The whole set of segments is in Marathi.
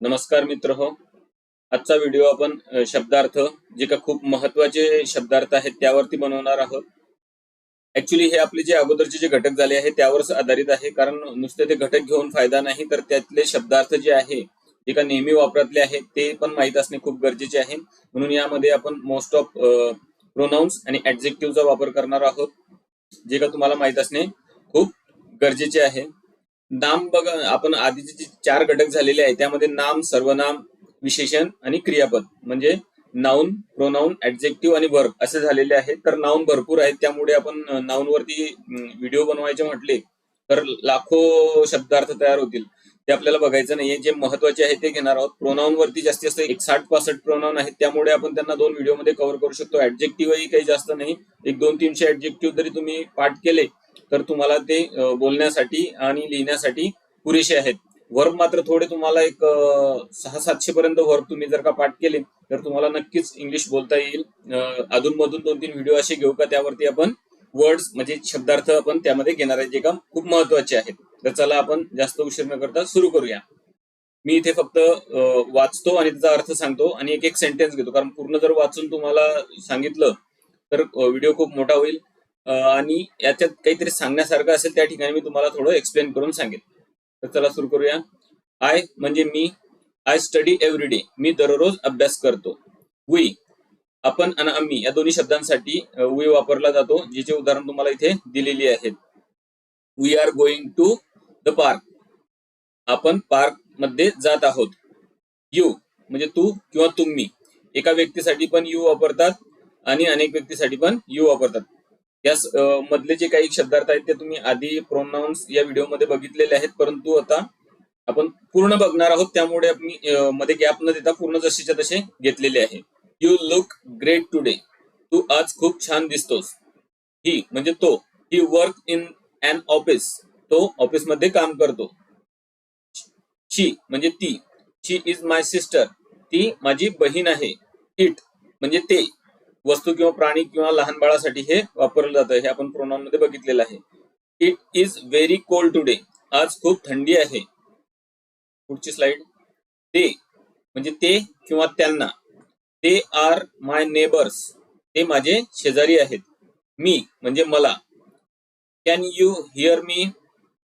नमस्कार मित्र हो. आजचा व्हिडिओ आपण शब्दार्थ जे का खूप महत्त्वाचे शब्दार्थ आहेत त्यावरती बनवणार आहोत. ऍक्च्युली हे आपले जे अगोदरचे जे घटक झाले आहे त्यावरच आधारित आहे. कारण नुसते ते घटक घेऊन फायदा नाही तर त्यातले शब्दार्थ जे आहे जे का नेहमी वापरातले आहेत ते पण माहीत असणे खूप गरजेचे आहे. म्हणून यामध्ये आपण मोस्ट ऑफ प्रोनाऊन्स आणि ऍडजेक्टिव्हचा वापर करणार आहोत जे का तुम्हाला माहीत असणे खूप गरजेचे आहे. नाम बघा आपण आधीचे जे चार घटक झालेले आहे त्यामध्ये नाम सर्वनाम विशेषण आणि क्रियापद. म्हणजे नाऊन प्रोनाऊन ऍडजेक्टिव्ह आणि वर्ब असे झालेले आहेत. तर नाऊन भरपूर आहेत. त्यामुळे आपण नाऊन वरती व्हिडिओ बनवायचे म्हटले तर लाखो शब्दार्थ तयार होतील. ते आपल्याला बघायचं नाहीये. जे महत्त्वाचे आहे ते घेणार आहोत. प्रोनाऊन वरती जास्तीत जास्त एक साठ पासष्ट प्रोनाऊन आहेत. त्यामुळे आपण त्यांना दोन व्हिडिओमध्ये कव्हर करू शकतो. ऍडजेक्टिव्हही काही जास्त नाही. एक दोन तीनशे ऍडजेक्टिव्ह जरी तुम्ही पाठ केले तर तुम्हाला ते बोलण्यासाठी आणि लिहिण्यासाठी पुरेसे आहेत. वर्ब मात्र थोडे तुम्हाला एक सहा सातशे पर्यंत वर्ब तुम्ही जर का पाठ केले तर तुम्हाला नक्कीच इंग्लिश बोलता येईल. अधून मधून दोन तीन व्हिडिओ असे घेऊ का त्यावरती आपण वर्ड्स म्हणजे शब्दार्थ आपण त्यामध्ये घेणार आहे जे काम खूप महत्त्वाचे आहेत. तर चला आपण जास्त उशीर न करता सुरू करूया. मी इथे फक्त वाचतो आणि त्याचा अर्थ सांगतो आणि एक एक सेंटेन्स घेतो. कारण पूर्ण जर वाचून तुम्हाला सांगितलं तर व्हिडिओ खूप मोठा होईल. आणि याच्यात काहीतरी सांगण्यासारखं असेल त्या ठिकाणी मी तुम्हाला थोडं एक्सप्लेन करून सांगेन. तर चला सुरू करूया. आय म्हणजे मी आय स्टडी एव्हरी डे मी दररोज अभ्यास करतो. वी आपण आणि आम्ही या दोन्ही शब्दांसाठी वी वापरला जातो जिचे उदाहरण तुम्हाला इथे दिलेली आहेत. We are going to the park आपण पार्कमध्ये जात आहोत. यू म्हणजे तू किंवा तुम्ही. एका व्यक्तीसाठी पण यू वापरतात आणि अनेक व्यक्तीसाठी पण यू वापरतात. या मधले जे काही शब्दार्थ आहेत ते तुम्ही आधी प्रोनाऊन्स या व्हिडिओमध्ये बघितलेले आहेत परंतु आता आपण पूर्ण बघणार आहोत. त्यामुळे मी मध्ये गॅप न देता पूर्ण जसेच्या तसे घेतलेले आहे. यू लुक ग्रेट टुडे तू आज खूप छान दिसतोस. ही म्हणजे तो. He work in an office तो ऑफिसमध्ये काम करतो. शी म्हणजे ती. शी इज माय सिस्टर ती माझी बहीण आहे. इट म्हणजे ते. वस्तू किंवा प्राणी किंवा लहान बाळासाठी हे वापरलं जातं हे आपण प्रोनाउनमध्ये बघितलेलं आहे. It is very cold today आज खूप थंडी आहे. पुढची स्लाइड ते म्हणजे ते किंवा त्यांना. ते आर माय नेबर्स ते माझे शेजारी आहेत. मी म्हणजे मला. कॅन यू हिअर मी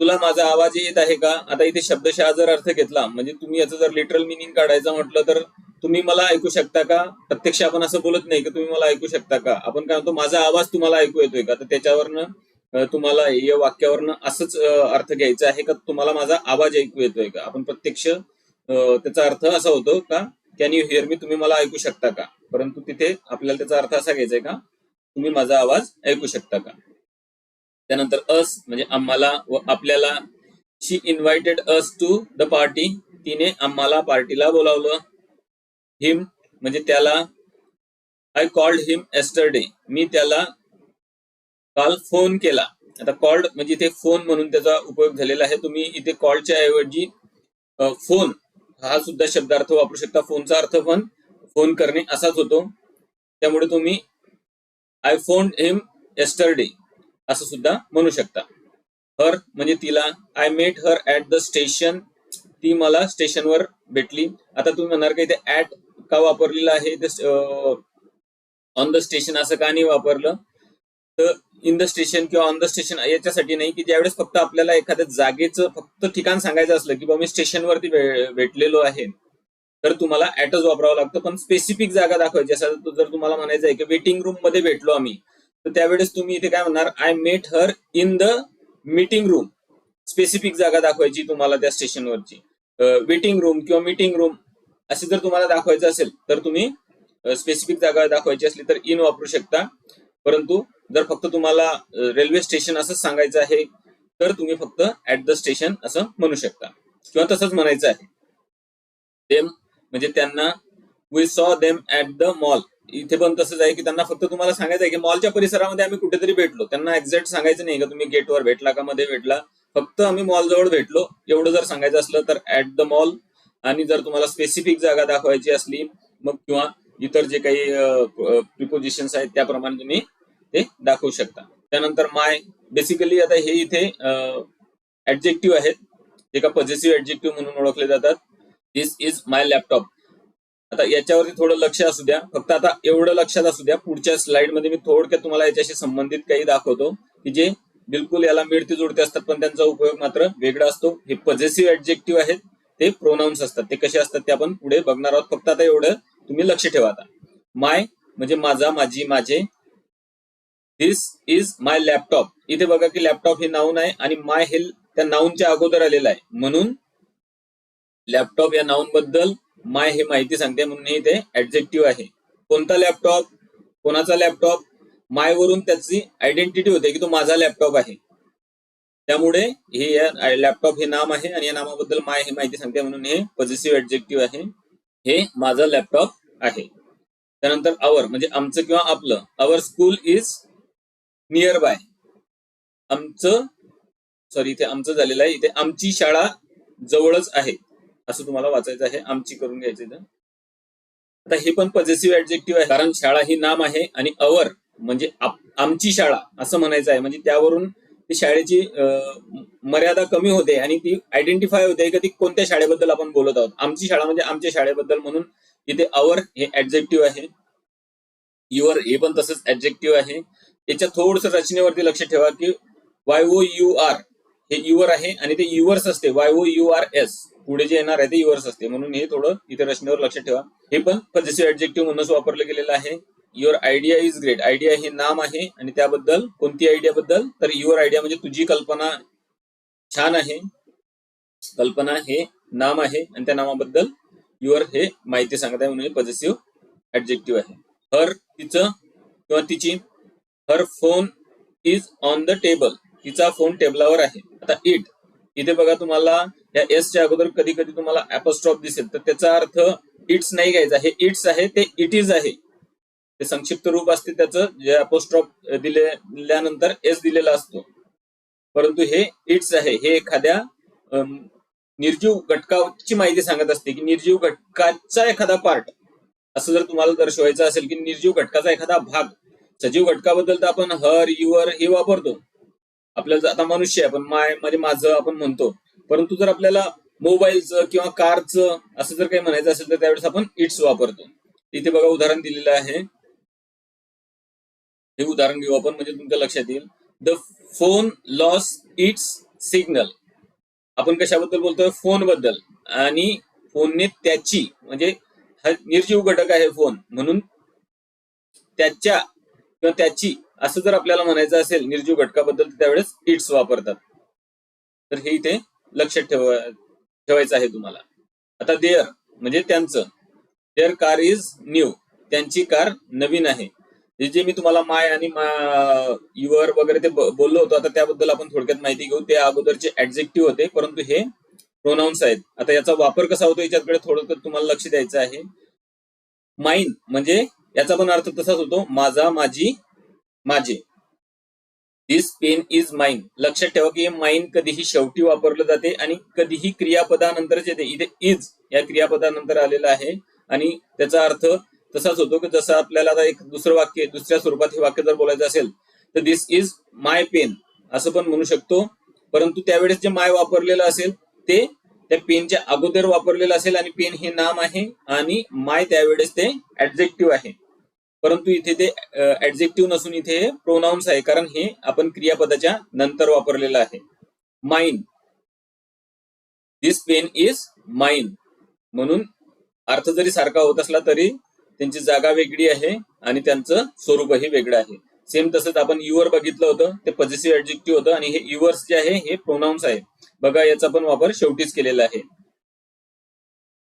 तुला माझा आवाज येत आहे का? आता इथे शब्दशः जर अर्थ घेतला म्हणजे तुम्ही याचं जर लिटरल मिनिंग काढायचं म्हटलं तर तुम्ही मला ऐकू शकता का? प्रत्यक्ष आपण असं बोलत नाही की तुम्ही मला ऐकू शकता का? आपण काय म्हणतो माझा आवाज तुम्हाला ऐकू येतोय का? तर त्याच्यावरनं तुम्हाला या वाक्यावरनं असंच अर्थ घ्यायचा आहे का? तुम्हाला माझा आवाज ऐकू येतोय का? आपण प्रत्यक्ष त्याचा अर्थ असा होतो का? कॅन यू हिअर मी तुम्ही मला ऐकू शकता का? परंतु तिथे आपल्याला त्याचा अर्थ असा घ्यायचा आहे का? तुम्ही माझा आवाज ऐकू शकता का? त्यानंतर अस म्हणजे आम्हाला व आपल्याला she invited us to the party तिने आम्हाला पार्टीला बोलावलं. हिम म्हणजे त्याला आय कॉल्ड हिम एस्टरडे मी त्याला काल फोन केला. आता कॉल्ड म्हणजे इथे फोन म्हणून त्याचा उपयोग झालेला आहे. तुम्ही इथे कॉल्डच्या ऐवजी फोन हा सुद्धा शब्दार्थ वापरू शकता. फोनचा अर्थ पण फोन करणे असाच होतो. त्यामुळे तुम्ही आय फोन हिम एस्टरडे असं सुद्धा म्हणू शकता. हर म्हणजे तिला I met her at the station ती मला स्टेशनवर भेटली. आता तुम्ही म्हणणार का इथे ऍट का वापरलेलं आहे? ऑन द स्टेशन असं का नाही वापरलं? तर इन द स्टेशन किंवा ऑन द स्टेशन याच्यासाठी नाही की ज्यावेळेस फक्त आपल्याला एखाद्या जागेचं फक्त ठिकाण सांगायचं असलं की बाबा मी स्टेशनवरती भेटलेलो आहे तर तुम्हाला ऍटच वापरावं लागतं. पण स्पेसिफिक जागा दाखवायची असं जर तुम्हाला म्हणायचं आहे की वेटिंग रूममध्ये भेटलो आम्ही तर त्यावेळेस तुम्ही इथे काय म्हणणार I met her in the meeting room specific जागा दाखवायची तुम्हाला त्या स्टेशनवरची वेटिंग रूम किंवा मीटिंग रूम असे जर तुम्हाला दाखवायचं असेल तर तुम्ही स्पेसिफिक जागा दाखवायची असली तर इन वापरू शकता. परंतु जर फक्त तुम्हाला रेल्वे स्टेशन असंच सांगायचं आहे तर तुम्ही फक्त ऍट द स्टेशन असं म्हणू शकता. किंवा तसंच म्हणायचं आहे. देम म्हणजे त्यांना we saw them at the mall इथे पण तसंच आहे की त्यांना फक्त तुम्हाला सांगायचं आहे की मॉलच्या परिसरामध्ये आम्ही कुठेतरी भेटलो. त्यांना एक्झॅक्ट सांगायचं नाही का तुम्ही गेटवर भेटला का मध्ये भेटला. फक्त आम्ही मॉल जवळ भेटलो. एवढं जर सांगायचं असलं तर ऍट द मॉल आणि जर तुम्हाला स्पेसिफिक जागा दाखवायची असली मग किंवा इतर जे काही प्रिपोजिशन्स आहेत त्याप्रमाणे तुम्ही ते दाखवू शकता. त्यानंतर माय बेसिकली आता हे इथे ऍडजेक्टिव्ह आहेत. जे का पॉझिटिव्ह ऍडजेक्टिव्ह म्हणून ओळखले जातात. दिस इज माय लॅपटॉप आता याच्यावरती थोडं लक्ष असू द्या. फक्त आता एवढं लक्षात असू द्या. पुढच्या स्लाइडमध्ये मी थोडक्यात तुम्हाला याच्याशी संबंधित काही दाखवतो की जे बिलकुल याला मिळते जुळते असतात पण त्यांचा उपयोग मात्र वेगळा असतो. हे पॉझिटिव्ह ऍडजेक्टिव्ह आहेत ते प्रोनाऊन्स असतात. ते कसे असतात ते आपण पुढे बघणार आहोत. फक्त आता एवढं तुम्ही लक्ष ठेवा आता. माय म्हणजे माझा माझी माझे. दिस इज माय लॅपटॉप इथे बघा की लॅपटॉप हे नाऊन आहे आणि माय हे त्या नाऊनच्या अगोदर आलेलं आहे. म्हणून लॅपटॉप या नाऊन बद्दल माय हे माहिती सांगते म्हणून हे इथे ऍडजेक्टिव्ह आहे. कोणता लॅपटॉप कोणाचा लॅपटॉप माय वरून त्याची आयडेंटिटी होते की तो माझा लॅपटॉप आहे. त्यामुळे हे या लॅपटॉप हे नाम आहे आणि या नामाबद्दल माय हे माहिती सांगते म्हणून हे पॉझिटिव्ह ऍडजेक्टिव्ह आहे. हे माझा लॅपटॉप आहे. त्यानंतर आवर म्हणजे आमचं किंवा आपलं. Our school is near by आमचं सॉरी इथे आमचं झालेलं आहे. इथे आमची शाळा जवळच आहे. असं तुम्हाला वाचायचं आहे. आमची करून घ्यायचं तर आता हे पण पॉझिटिव्ह ऍडजेक्टिव्ह आहे. कारण शाळा ही नाम आहे आणि अवर म्हणजे आमची शाळा असं म्हणायचं आहे. म्हणजे त्यावरून ती शाळेची मर्यादा कमी होते आणि ती आयडेंटिफाय होते की ती कोणत्या शाळेबद्दल आपण बोलत आहोत. आमची शाळा म्हणजे आमच्या शाळेबद्दल म्हणून इथे अवर हे ऍडजेक्टिव्ह आहे. युअर हे पण तसंच ऍडजेक्टिव्ह आहे. याच्या थोडस रचनेवरती लक्ष ठेवा की वाय ओ यू आर हे युअर आहे आणि ते युअर्स असते. Y O U R S पुढे जे येणार आहे ते युअर्स असते. म्हणून हे थोडं इथे रचनेवर लक्ष ठेवा. हे पण पॉझिटिव्ह ऍडजेक्टिव्ह म्हणूनच वापरलं गेलेलं आहे. Your idea is great idea हे नाम आहे आणि त्याबद्दल कोणती आयडिया बद्दल? तर युअर आयडिया म्हणजे तुझी कल्पना छान आहे. कल्पना हे नाम आहे आणि त्या नामाबद्दल युअर हे माहिती सांगत आहे म्हणून पॉझिटिव्ह ऍडजेक्टिव्ह आहे. हर तिचं किंवा तिची her phone is on the table तिचा फोन टेबलावर आहे. आता इट इथे बघा तुम्हाला या एस च्या अगोदर कधी कधी तुम्हाला ऍपोस्ट्रॉप दिसेल. तर त्याचा अर्थ इट्स नाही घ्यायचा. हे इट्स आहे ते इट इज आहे. ते संक्षिप्त रूप असते त्याचं जे अपोस्ट्रॉप दिल्यानंतर एस दिलेला असतो. परंतु हे इट्स आहे. हे एखाद्या निर्जीव घटकाची माहिती सांगत असते की निर्जीव घटकाचा एखादा पार्ट असं जर तुम्हाला दर्शवायचं असेल की निर्जीव घटकाचा एखादा भाग. सजीव घटकाबद्दल तर आपण हर युअर हे वापरतो. आपल्याला आता मनुष्य आहे आपण माय म्हणजे माझं आपण म्हणतो. परंतु जर आपल्याला मोबाईलचं किंवा कारचं असं जर काही म्हणायचं असेल तर त्यावेळेस आपण इट्स वापरतो. इथे बघा उदाहरण दिलेलं आहे. हे उदाहरण घेऊ आपण म्हणजे तुमच्या लक्षात येईल. The phone lost its signal आपण कशाबद्दल बोलतोय? फोनबद्दल आणि फोनने त्याची म्हणजे हा निर्जीव घटक आहे फोन. म्हणून त्याच्या किंवा त्याची असं जर आपल्याला म्हणायचं असेल निर्जीव घटकाबद्दल त्यावेळेस इट्स वापरतात. तर हे इथे लक्षात ठेवा ठेवायचं आहे तुम्हाला. आता देअर म्हणजे त्यांचं. Their car is new. त्यांची कार नवीन आहे. हे जे मी तुम्हाला माय आणि युअर वगैरे ते बोललो होतो आता त्याबद्दल आपण थोडक्यात माहिती घेऊ. ते अगोदरचे ऍडजेक्टिव्ह होते परंतु हे प्रोनाऊन्स आहेत. आता याचा वापर कसा होतो याच्याकडे थोडं तुम्हाला लक्ष द्यायचं आहे. माइन म्हणजे याचा पण अर्थ तसाच होतो. माझा माझी माझे. दिस पेन इज माइन लक्षात ठेवा की हे माइन कधीही शेवटी वापरलं जाते आणि कधीही क्रियापदानंतरच येते. इथे इज या क्रियापदानंतर आलेलं आहे. आणि त्याचा अर्थ तसाच होतो की जसं आपल्याला आता एक दुसरं वाक्य दुसऱ्या स्वरूपात हे वाक्य जर बोलायचं असेल तर दिस इज माय पेन असं पण म्हणू शकतो. परंतु त्यावेळेस जे माय वापरलेलं असेल ते त्या पेनच्या अगोदर वापरलेलं असेल आणि पेन हे नाम आहे आणि माय त्यावेळेस ते ऍडजेक्टिव्ह आहे. परंतु इथे ते ऍडजेक्टिव्ह नसून इथे प्रोनाउन्स आहे कारण हे आपण क्रियापदाच्या नंतर वापरलेलं आहे. Mine this pen is mine म्हणून अर्थ जरी सारखा होत असला तरी त्यांची जागा वेगळी आहे आणि त्यांचं स्वरूपही वेगळं आहे. सेम तसंच आपण युअर बघितलं होतं ते पॉझिटिव्ह ऍडजेक्टिव्ह होतं आणि हे युअर्स जे आहे हे प्रोनाउन्स आहे. बघा याचा पण वापर शेवटीच केलेला आहे.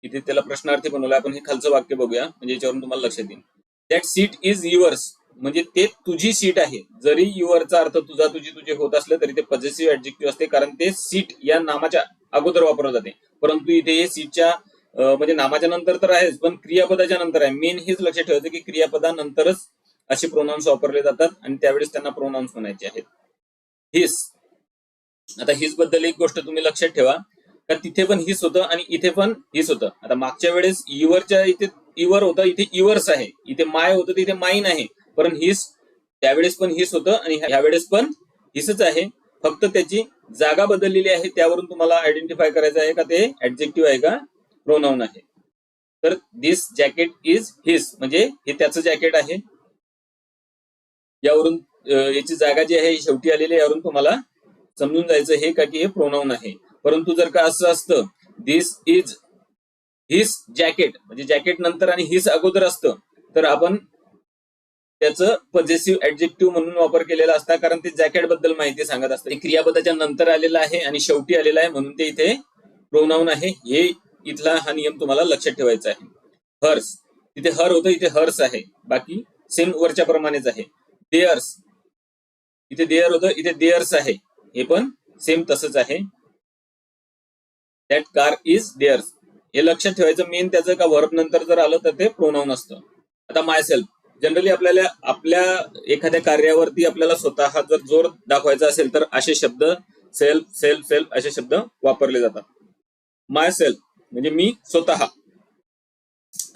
इथे त्याला प्रश्नार्थी बनवला. आपण हे खालचं वाक्य बघूया म्हणजे याच्यावरून तुम्हाला लक्षात येईल. दॅट सीट इज युअर्स म्हणजे ते तुझी सीट आहे. जरी युअरचा अर्थ तुझा तुझी तुझे होत असलं तरी ते पॉझिटिव्ह ऍडजेक्टिव्ह असते कारण ते सीट या नामाच्या अगोदर वापरलं जाते. परंतु इथे हे सीटच्या म्हणजे नामाच्या नंतर तर आहेच पण क्रियापदाच्या नंतर आहे. मेन हेच लक्षात ठेवायचं की क्रियापदानंतरच असे प्रोनाऊन्स वापरले जातात आणि त्यावेळेस त्यांना प्रोनाऊन्स म्हणायचे आहेत. हिस आता हिसबद्दल एक गोष्ट तुम्ही लक्षात ठेवा. का तिथे पण हिस होतं आणि इथे पण हिस होतं. आता मागच्या वेळेस युवरच्या इथे इवर होतं इथे इवर्स आहे. इथे माय होतं तिथे माईन आहे. पण हिस त्यावेळेस पण हिस होतं आणि ह्यावेळेस पण हिसच आहे. फक्त त्याची जागा बदललेली आहे त्यावरून तुम्हाला आयडेंटिफाय करायचं आहे का ते ऍडजेक्टिव्ह आहे का? प्रोनाऊन आहे. तर दिस जॅकेट इज हिस म्हणजे हे त्याचं जॅकेट आहे. यावरून याची जागा जी आहे शेवटी आलेली आहे यावरून तुम्हाला समजून जायचं हे का की हे प्रोनाऊन आहे. परंतु जर का असं असतं दिस इज हिस जॅकेट म्हणजे जॅकेट नंतर आणि हिस अगोदर असतं. तर आपण त्याचं पॉझिटिव्ह ऍडजेक्टिव्ह म्हणून वापर केलेला असता कारण ते जॅकेटबद्दल माहिती सांगत असतं. क्रियापदाच्या नंतर आलेलं आहे आणि शेवटी आलेलं आहे म्हणून ते इथे प्रोनाऊन आहे. हे इथला हा नियम तुम्हाला लक्षात ठेवायचा आहे. हर्स इथे हर होतं इथे हर्स आहे. बाकी सेम वरच्या प्रमाणेच आहे. देअर्स इथे देअर होतं इथे देअर्स आहे. हे पण सेम तसंच आहे. दॅट कार इज देअर्स हे लक्षात ठेवायचं मेन त्याचं का वर्ब नंतर जर आलं तर ते प्रोनाऊन असतं. आता माय सेल्फ जनरली आपल्याला आपल्या एखाद्या कार्यावरती आपल्याला स्वतः जर जोर दाखवायचा असेल तर असे शब्द सेल्फ सेल्फ सेल्फ असे शब्द वापरले जातात. माय सेल्फ म्हणजे मी स्वतः.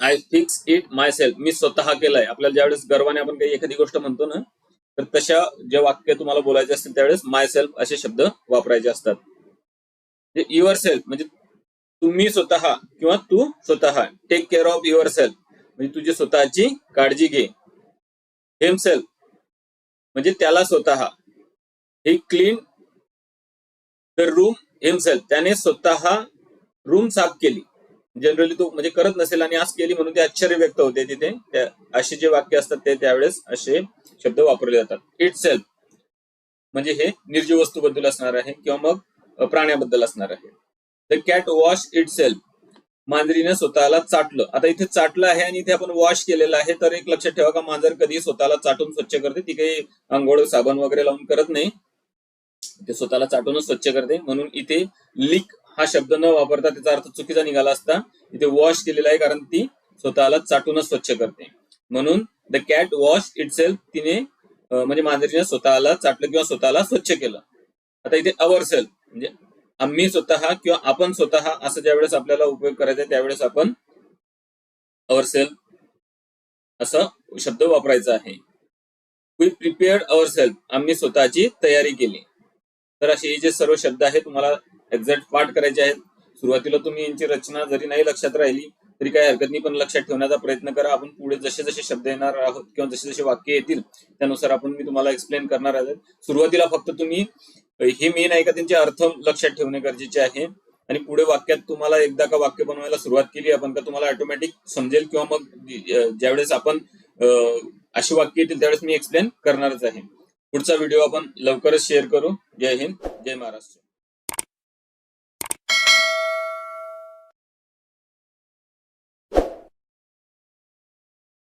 I fix it myself मी स्वतः केलंय. आपल्याला ज्यावेळेस गर्वाने आपण काही एखादी गोष्ट म्हणतो ना तर तशा जे वाक्य तुम्हाला बोलायचे असतील त्यावेळेस माय सेल्फ असे शब्द वापरायचे असतात. युअर सेल्फ म्हणजे, म्हणजे तुम्ही स्वतः किंवा तू स्वतः take care of yourself म्हणजे तुझी स्वतःची काळजी घे. हिमसेल्फ म्हणजे त्याला स्वतः. He clean the room himself त्याने स्वतः रूम साफ केली. जनरली तो म्हणजे करत नसेल आणि आज केली म्हणून ते आश्चर्य व्यक्त होते तिथे. त्या- असे जे वाक्य असतात ते त्यावेळेस असे शब्द वापरले जातात. इट सेल्फ म्हणजे हे निर्जीव वस्तूबद्दल असणार आहे किंवा मग प्राण्याबद्दल असणार आहे. The cat wash itself मांजरीने स्वतःला चाटलं. आता इथे चाटलं आहे आणि इथे आपण वॉश केलेलं आहे तर एक लक्षात ठेवा का मांजर कधी स्वतःला चाटून स्वच्छ करते. ती काही आंघोळ साबण वगैरे लावून करत नाही. ते स्वतःला चाटूनच स्वच्छ करते. म्हणून इथे लिक हा शब्द न वापरता त्याचा अर्थ चुकीचा निघाला असता इथे वॉश केलेला आहे कारण ती स्वतःला चाटूनच स्वच्छ करते. म्हणून the cat wash itself तिने म्हणजे मांजरीने स्वतःला चाटलं किंवा स्वतःला स्वच्छ केलं. आता इथे अवर सेल्फ म्हणजे आम्ही स्वतः किंवा आपण स्वतः असं ज्यावेळेस आपल्याला उपयोग करायचा त्यावेळेस आपण अवर सेल्फ असं शब्द वापरायचा आहे. वी प्रिपेअर्ड अवर सेल्फ आम्ही स्वतःची तयारी केली. तर असे हे जे सर्व शब्द आहेत तुम्हाला एक्झॅक्ट पाठ करायचे आहेत. सुरुवातीला तुम्ही यांची रचना जरी नाही लक्षात राहिली तरी काही हरकत नाही पण लक्षात ठेवण्याचा प्रयत्न करा. आपण पुढे जसे जसे शब्द येणार आहोत किंवा जसे जसे वाक्य येतील त्यानुसार आपण मी तुम्हाला एक्सप्लेन करणार आहे. सुरुवातीला फक्त तुम्ही हे मेन आहे का? त्यांचे अर्थ लक्षात ठेवणे गरजेचे आहे. आणि पुढे वाक्यात तुम्हाला एकदा का वाक्य बनवायला सुरुवात केली आपण का तुम्हाला ऑटोमॅटिक समजेल किंवा मग ज्यावेळेस आपण अशी वाक्य येतील त्यावेळेस मी एक्सप्लेन करणारच आहे. पुढचा व्हिडिओ आपण लवकरच शेअर करू. जय हिंद जय महाराष्ट्र.